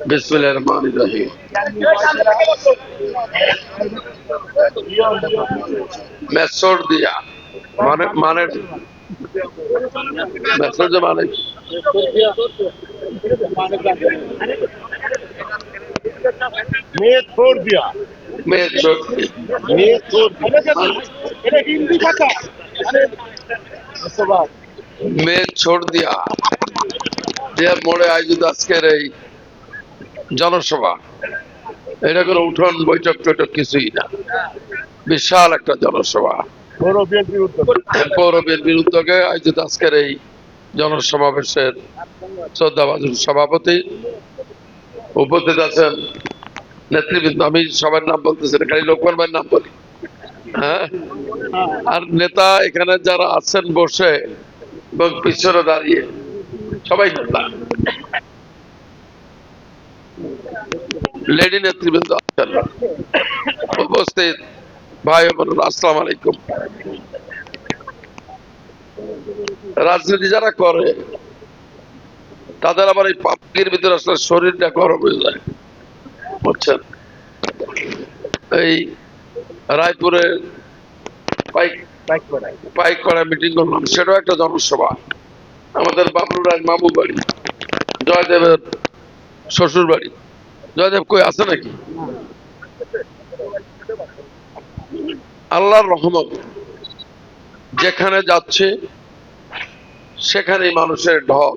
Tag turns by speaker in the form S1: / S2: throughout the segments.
S1: বিসমুল্লাহ রহমান রহিম। মেসর দিয়া। মানে মানে মেসর যে মানে
S2: মেয়ে ছোড়
S1: দিয়া।
S2: মেয়ে ছোড় মেয়ে ছোড়
S1: এটা মানে, দিয়া। মোড়ে আয়োজিত আজকের এই জনসভা। এটা কোনো উঠোন বৈঠক টৈঠক কিছুই না। বিশাল একটা জনসভা। পৌর বিএনপির উদ্যোগে আয়োজিত আজকের এই জনসমাবেশের শ্রদ্ধাভাজন সভাপতি উপস্থিত আছেন নেতৃবৃন্দ। আমি সবার নাম বলতেছি খালি লোকমান ভাইয়ের নাম বলি। হ্যাঁ? আর নেতা এখানে যারা আছেন বসে এবং পিছনে দাঁড়িয়ে সবাই নেতা। লেডি নেতৃবৃন্দ আছেন। উপস্থিত। ভাই ও বোনেরা, আসসালামু আলাইকুম। রাজনীতি যারা করে তাদের আবার এই পাপকির ভিতরে আসলে শরীরটা গরম হয়ে যায়। বুঝছেন? এই রায়পুরে পাইক করা মিটিং করলাম। সেটাও একটা জনসভা। আমাদের বাবলু রায় মামু বাড়ি জয়দেবের শ্বশুর বাড়ি জয়দেব কই, আছে নাকি? আল্লাহর রহমত, যেখানে যাচ্ছে, সেখানেই মানুষের ঢল।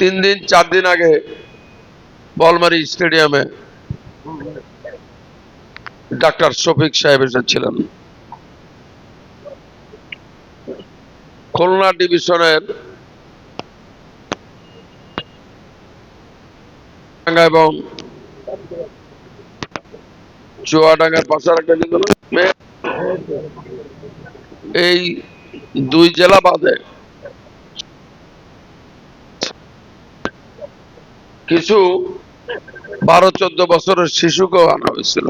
S1: তিন দিন, চার দিন আগে বলমারি স্টেডিয়ামে ডাক্তার শফিক সাহেব এসেছিলেন। খুলনা ডিভিশনের ডাঙ্গা এবং চুয়াডাঙ্গার পাশে একটা? এই দুই জেলা বাদে কিছু বারো চোদ্দ বছরের শিশুকেও আনা হয়েছিল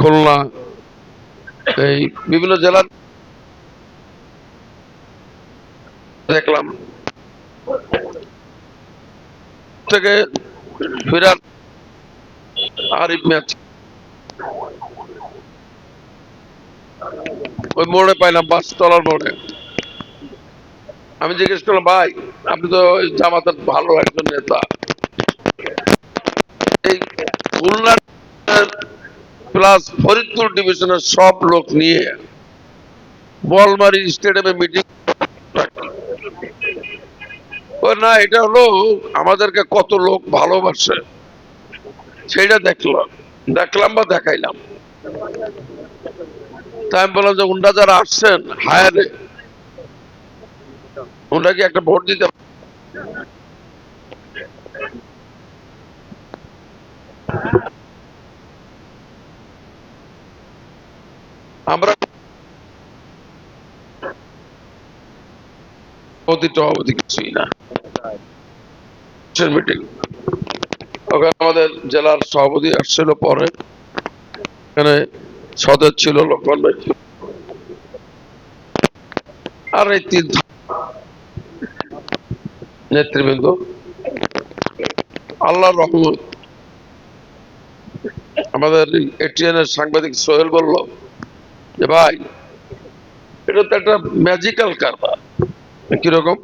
S1: খুলনা, এই বিভিন্ন জেলার দেখলাম থেকে ফিরার আরিফ ম্যাচ ওই মোড়ে পাইলাম বাস তলার মোড়ে। আমি জিজ্ঞেস করলাম, ভাই, আপনি তো জামাতের ভালো একজন নেতা। এই খুলনা প্লাস ফরিদপুর ডিভিশনের সব লোক নিয়ে বলমারি স্টেডিয়ামে মিটিং না, এটা হলো আমাদেরকে কত লোক ভালোবাসে। সেটা দেখলাম দেখলাম বা দেখাইলাম। তাই আমি বললাম যে, উনরা যারা আসছেন, হায়ারে ওনারা কি একটা ভোট দিতে আমরা অতীত অবধি কিছুই না। মিটিং ওখানে আমাদের জেলার সভাপতি আসছিল পরে। এখানে সদর ছিল লক্ষণ ছিল। আর এই তিন নেতৃবৃন্দ। আল্লাহর রহমত। আমাদের এটিএন এর সাংবাদিক সোহেল বলল যে, ভাই, এটা তো একটা ম্যাজিক্যাল কারবার। কীরকম?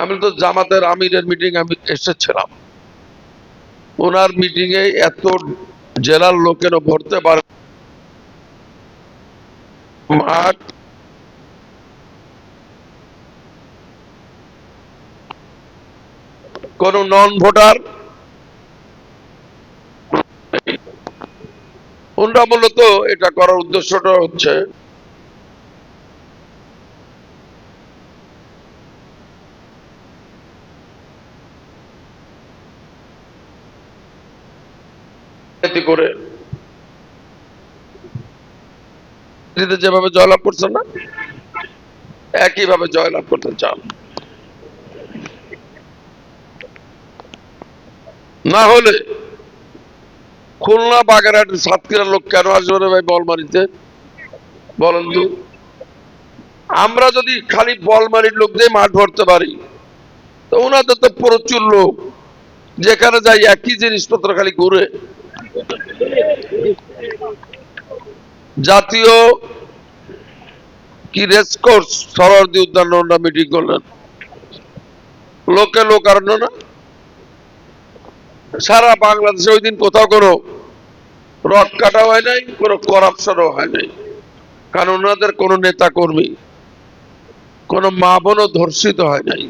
S1: আমি তো জামাতের আমিরের মিটিং আমি এসেছিলাম। ওনার মিটিং এ এত জেলার লোকেরও ভরতে পারে মাঠ কোন নন ভোটার ওনরা মূলত এটা করার উদ্দেশ্যটা হচ্ছে এতে করে। যেভাবে জয়লাভ করছেন না, একইভাবে জয়লাভ করতে চান। না হলে খুলনা বাগেরহাটের সাতক্ষীরার লোক কেন আসবে ভাই বল মারিতে? বলেন তো। আমরা যদি খালি বলমারির লোক দিয়ে মাঠ ভরতে পারি, তো ওনাদের তো প্রচুর লোক। যেখানে যাই একই জিনিসপত্র খালি ঘুরে জাতীয় কি রেসকোর্স উদ্যান ওনারা মিটিং করলেন? লোকে লোকারণ্য না? সারা বাংলাদেশে ওই দিন কোথাও কোনো রড কাটা হয় নাই, কোনো করাপশনও হয় নাই। কারণ ওনাদের কোনো নেতা কর্মী কোনো মা বোনও ধর্ষিত হয় নাই।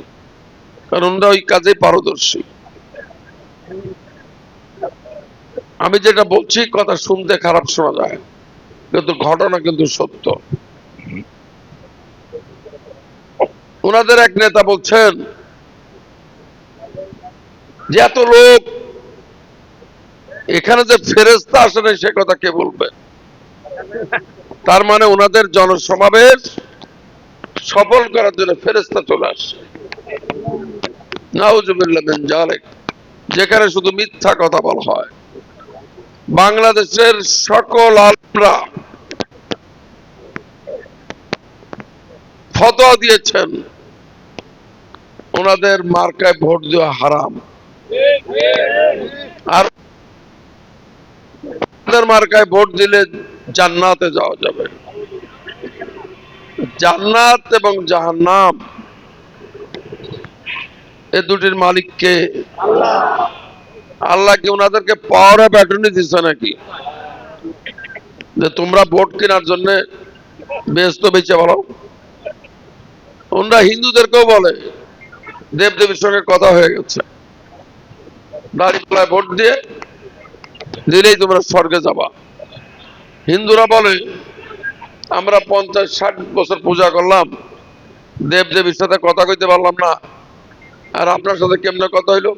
S1: কারণ ওনারা ওই কাজে পারদর্শী। আমি যেটা বলছি, কথা শুনতে খারাপ শোনা যায়। কিন্তু ঘটনা কিন্তু সত্য। ওনাদের এক নেতা বলছেন যে, এত লোক, এখানে যে ফেরেস্তা আসে না সে কথা কে বলবে? তার মানে ওনাদের জনসমাবেশ সফল করার জন্য ফেরেস্তা চলে আসছে নাউজুবিল্লাহ যেখানে শুধু মিথ্যা কথা বলা হয়। বাংলাদেশের সকল আলমরা ফতোয়া দিয়েছেন, ওনাদের মার্কায় ভোট দেওয়া হারাম। আর মার্কায় ভোট দিলে জান্নাতে যাওয়া যাবে। জান্নাত এবং জাহান্নাম এ দুটির মালিককে আল্লাহ কি ওনাদেরকে পাওয়ার অফ অ্যাটর্নি দিচ্ছে নাকি? যে তোমরা ভোট কেনার জন্য ব্যস্ত বেঁচে বলো। ওনারা হিন্দুদেরকেও বলে, দেবদেবীর সঙ্গে কথা হয়ে গেছে। দাঁড়িয়ে ভোট দিয়ে দিলেই তোমরা স্বর্গে যাবা। হিন্দুরা বলে, আমরা পঞ্চাশ, ষাট বছর পূজা করলাম দেব দেবীর সাথে কথা কইতে পারলাম না। আর আপনার সাথে কেমনে কথা হইল?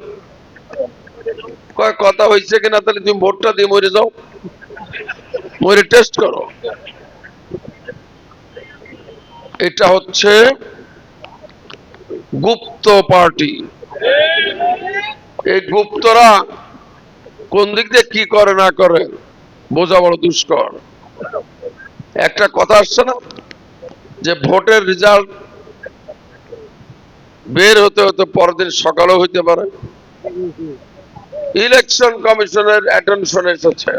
S1: কয়, কথা হয়েছে কিনা তাহলে তুমি ভোটটা দিয়ে মরে যাও। মরে টেস্ট করো। এটা হচ্ছে গুপ্ত পার্টি। এই গুপ্তরা কোন দিক দিয়ে কি করে, না করে, বোঝা বড় দুষ্কর। একটা কথা আসছে না? যে ভোটের রেজাল্ট বের হতে হতে পরের দিন সকালেও হইতে পারে। ইলেকশন কমিশনের অ্যাটেনশন এসেছে।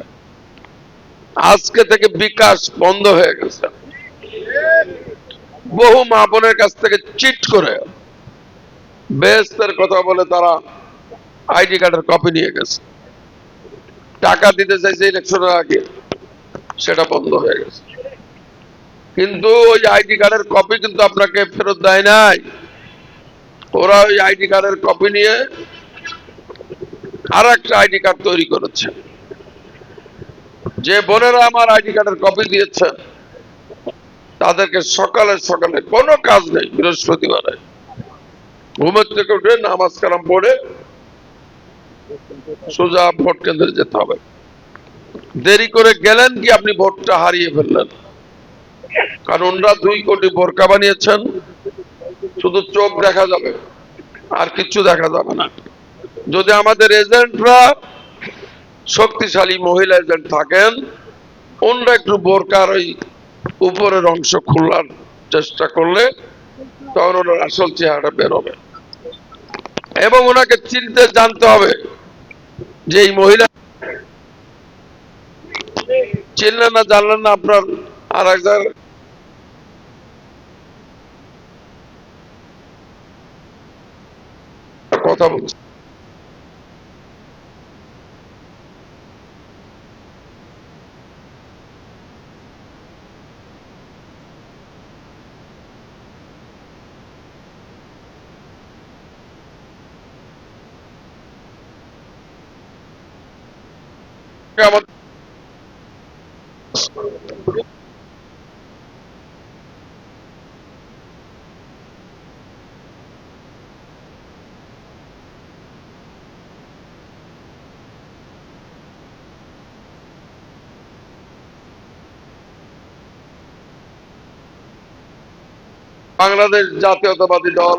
S1: আজকে থেকে বিকাশ বন্ধ হয়ে গেছে। বহু মা বোনের কাছ থেকে চিট করে বেস্তের কথা বলে তারা আইডি কার্ডের কপি নিয়ে গেছে। টাকা দিতে চাইছে ইলেকশনের আগে, সেটা বন্ধ হয়ে গেছে। কিন্তু ওই আইডি কার্ডের কপি কিন্তু আপনাকে ফেরত দেয় নাই। ওরা ওই আইডি কার্ডের কপি নিয়ে আর একটা আইডি কার্ড তৈরি করেছে। যে বোনেরা আমার আইডি কার্ডের কপি দিয়েছেন, তাদেরকে সকালে সকালে কোনো কাজ নেই, বৃহস্পতিবারে। ঘুমের থেকে উঠে নামাজ কালাম পড়ে সোজা ভোট কেন্দ্রে যেতে হবে। দেরি করে গেলেন কি আপনি ভোটটা হারিয়ে ফেললেন? কারণ ওনারা দুই কোটি বোরকা বানিয়েছেন, শুধু চোখ দেখা যাবে, আর কিচ্ছু দেখা যাবে না। যদি আমাদের এজেন্টরা শক্তিশালী মহিলা এজেন্ট থাকেন ওনরা একটু বোরকার ওই উপরের অংশ খোলার চেষ্টা করলে তখন ওনার আসল চেহারা বেরোবে এবং ওনাকে চিনতে জানতে হবে যে এই মহিলা চিনলেন না, জানলেন না, আপনার আর এক জায়গায় কথা বলছি। আমাদের বাংলাদেশ জাতীয়তাবাদী দল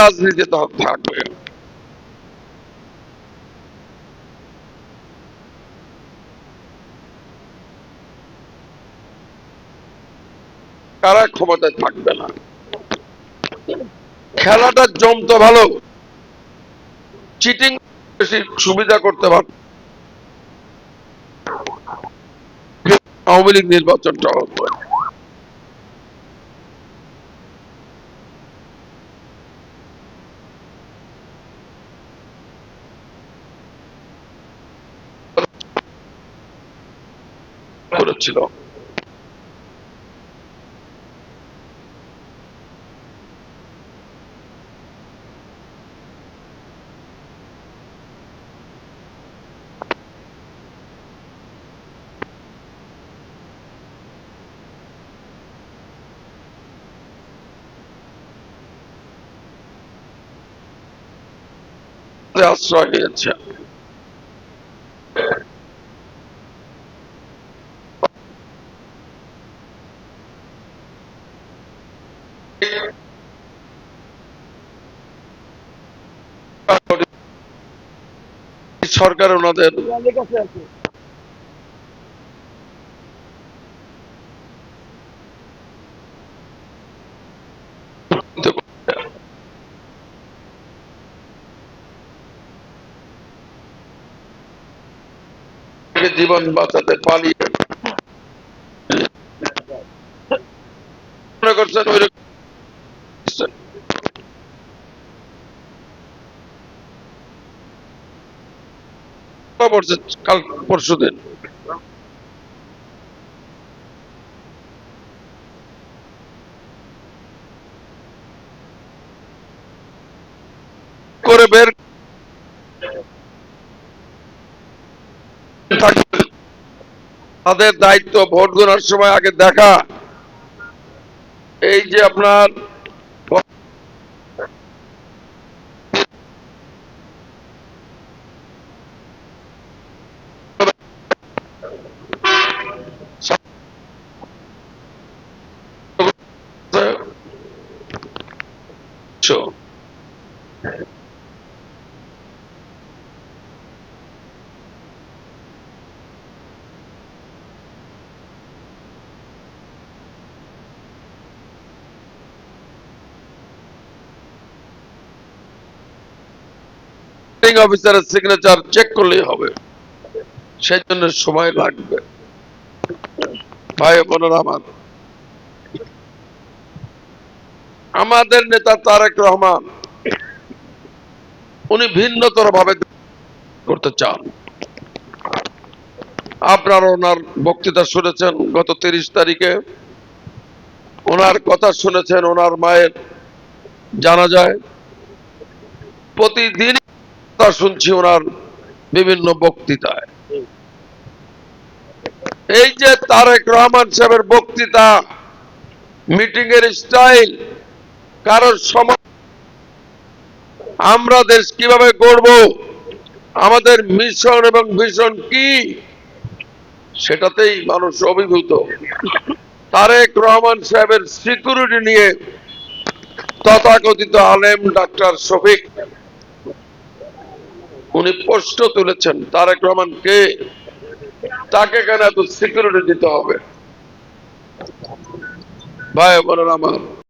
S1: রাজনীতি দল থাকবে। কারা ক্ষমতায় থাকবে না। খেলাটা জমতো ভালো চিটিং বেশি সুবিধা করতে পার আওয়ামী লীগ নির্বাচনটা হতো করেছিল। আশ্রয় নিয়েছে। সরকার ওনাদের জীবন বাঁচাতে পালিয়ে মনে করছেন ওই কাল পরশু দিন। করে বের থাকবে। তাদের দায়িত্ব ভোট গণার সময় আগে দেখা। এই যে আপনার অফিসারের সিগনেচার চেক করলেই হবে। সেই জন্য সময় লাগবে। ভাই বোনেরা আমার। আমাদের নেতা তারেক রহমান, উনি ভিন্নতর ভাবে করতে চান। আপনারা ওনার বক্তৃতা শুনেছেন গত তিরিশ তারিখে। ওনার কথা শুনেছেন, ওনার মায়ের জানা যায়। প্রতিদিন কথা শুনছি ওনার বিভিন্ন বক্তৃতায়। এই যে তারেক রহমান সাহেবের বক্তৃতা মিটিং এর স্টাইল, কারোর সময় আমরা দেশ কীভাবে গড়ব, আমাদের মিশন এবং ভিশন কি, সেটাতেই মানুষ অভিভূত। তারেক রহমান সাহেবের সিকিউরিটি নিয়ে তথাকথিত আলেম ডাক্তার শফিক উনি প্রশ্ন তুলেছেন, তারেক রহমান কে? তাকে কেন এত সিকিউরিটি দিতে হবে? ভাই বলেন আমার